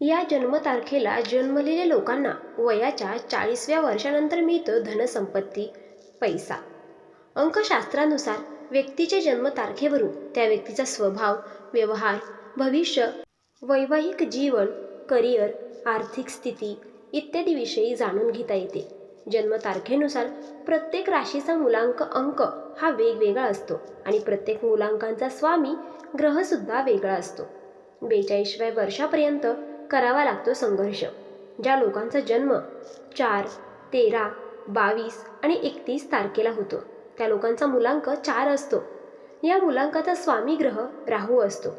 या जन्मतारखेला जन्मलेल्या लोकांना वयाच्या चाळीसव्या वर्षानंतर मिळतं धनसंपत्ती पैसा. अंकशास्त्रानुसार व्यक्तीच्या जन्मतारखेवरून त्या व्यक्तीचा स्वभाव व्यवहार भविष्य वैवाहिक जीवन करिअर आर्थिक स्थिती इत्यादी विषयी जाणून घेता येते. जन्मतारखेनुसार प्रत्येक राशीचा मुलांक अंक हा वेगवेगळा असतो आणि प्रत्येक मुलांकांचा स्वामी ग्रहसुद्धा वेगळा असतो. बेचाळीसव्या वर्षापर्यंत करावा लागतो संघर्ष ज्या लोकांचा जन्म चार तेरा बावीस आणि एकतीस तारखेला होतो. त्या लोकांचा मुलांक चार असतो. या मुलांकाचा स्वामी ग्रह राहू असतो.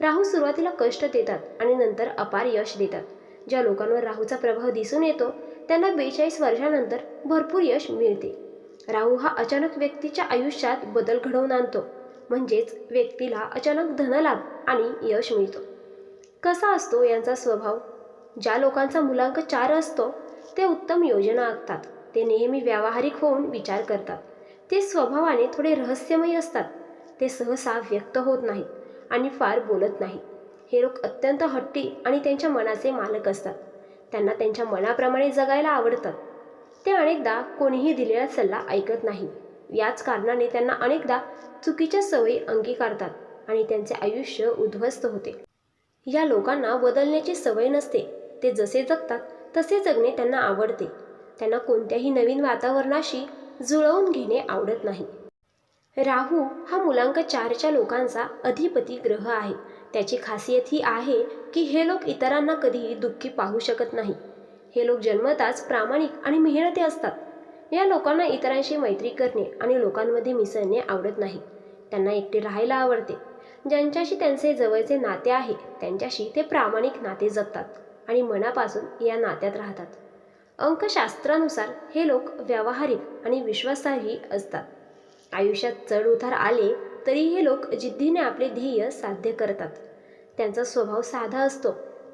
राहू सुरुवातीला कष्ट देतात आणि नंतर अपार यश देतात. ज्या लोकांवर राहूचा प्रभाव दिसून येतो त्यांना बेचाळीस वर्षानंतर भरपूर यश मिळते. राहू हा अचानक व्यक्तीच्या आयुष्यात बदल घडवून आणतो. म्हणजेच व्यक्तीला अचानक धनलाभ आणि यश मिळतो. कसा असतो यांचा स्वभाव? ज्या लोकांचा मुलांक चार असतो ते उत्तम योजना आखतात. ते नेहमी व्यावहारिक होऊन विचार करतात. ते स्वभावाने थोडे रहस्यमयी असतात. ते सहसा व्यक्त होत नाहीत आणि फार बोलत नाहीत. हे लोक अत्यंत हट्टी आणि त्यांच्या मनाचे मालक असतात. त्यांना त्यांच्या मनाप्रमाणे जगायला आवडतात. ते अनेकदा कोणीही दिलेला सल्ला ऐकत नाही. याच कारणाने त्यांना अनेकदा चुकीच्या सवयी अंगीकारतात आणि त्यांचे आयुष्य उद्ध्वस्त होते. या लोकांना बदलण्याची सवय नसते. ते जसे जगतात तसे जगणे त्यांना आवडते. त्यांना कोणत्याही नवीन वातावरणाशी जुळवून घेणे आवडत नाही. राहू हा मुलांक चारच्या लोकांचा अधिपती ग्रह आहे. त्याची खासियत ही आहे की हे लोक इतरांना कधीही दुःखी पाहू शकत नाही. हे लोक जन्मताच प्रामाणिक आणि मेहनती असतात. या लोकांना इतरांशी मैत्री करणे आणि लोकांमध्ये मिसळणे आवडत नाही. त्यांना एकटे राहायला आवडते. ज्यांच्याशी त्यांचे जवळचे नाते आहे त्यांच्याशी ते प्रामाणिक नाते जगतात आणि मनापासून या नात्यात राहतात. अंकशास्त्रानुसार हे लोक व्यावहारिक आणि विश्वासार्ही असतात. आयुष्यात चढ उतार आले तरी हे लोक जिद्दीने आपले ध्येय साध्य करतात. त्यांचा स्वभाव साधा असतो.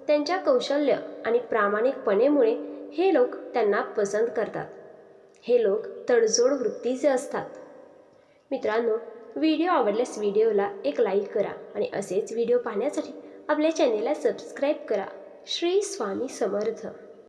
त्यांच्या कौशल्य आणि प्रामाणिकपणेमुळे हे लोक त्यांना पसंत करतात. हे लोक तडजोड वृत्तीचे असतात. मित्रांनो व्हिडिओ आवडल्यास व्हिडिओला एक लाईक करा आणि असेच व्हिडिओ पाहण्यासाठी आपल्या चॅनेलला सबस्क्राईब करा. श्री स्वामी समर्थ.